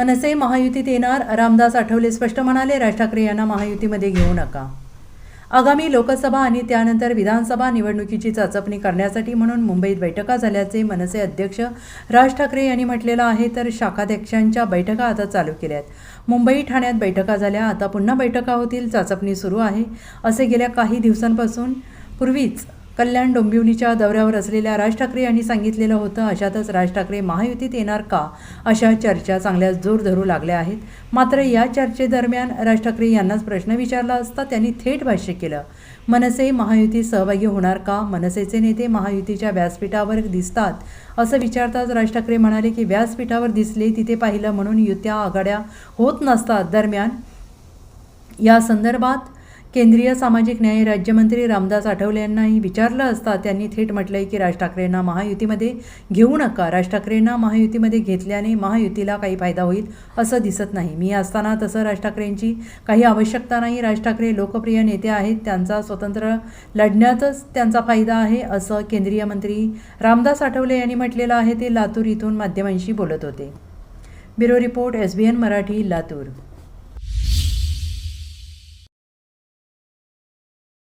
मनसे महायुतीत येणार. रामदास आठवले स्पष्ट म्हणाले राज ठाकरे यांना महायुतीमध्ये घेऊ नका. आगामी लोकसभा आणि त्यानंतर विधानसभा निवडणुकीची चाचपणी करण्यासाठी म्हणून मुंबईत बैठका झाल्याचे मनसे अध्यक्ष राज ठाकरे यांनी म्हटलेलं आहे तर शाखाध्यक्षांच्या बैठका आता चालू केल्या आहेत मुंबई ठाण्यात बैठका झाल्या आता पुन्हा बैठका होतील चाचपणी सुरू आहे. असे गेल्या काही दिवसांपासून पूर्वीच कल्याण डोंबिवलीच्या दौऱ्यावर असलेल्या राज ठाकरे यांनी सांगितलेलं होतं अशातच राज ठाकरे महायुतीत येणार का? अशा चर्चा चांगल्याच जोर धरू लागल्या आहेत. मात्र या चर्चेदरम्यान राज ठाकरे यांनाच प्रश्न विचारला असता त्यांनी थेट भाष्य केलं. मनसे महायुतीत सहभागी होणार का? मनसेचे नेते महायुतीच्या व्यासपीठावर दिसतात. असं विचारताच राज ठाकरे म्हणाले की व्यासपीठावर दिसले तिथे पाहिलं म्हणून युत्या आघाड्या होत नसतात. दरम्यान या संदर्भात केंद्रीय सामाजिक न्याय राज्यमंत्री रामदास आठवले यांनाही विचारलं असता त्यांनी थेट म्हटलंय की राज ठाकरेंना महायुतीमध्ये घेऊ नका. राज ठाकरेंना महायुतीमध्ये घेतल्याने महायुतीला काही फायदा होईल असं दिसत नाही. मी असताना तसं राज ठाकरेंची काही आवश्यकता नाही. राज ठाकरे लोकप्रिय नेते आहेत. त्यांचा स्वतंत्र लढण्यातच त्यांचा फायदा आहे असं केंद्रीय मंत्री रामदास आठवले यांनी म्हटलेलं आहे. ते लातूर इथून माध्यमांशी बोलत होते. Bureau report S B N Marathi Latur.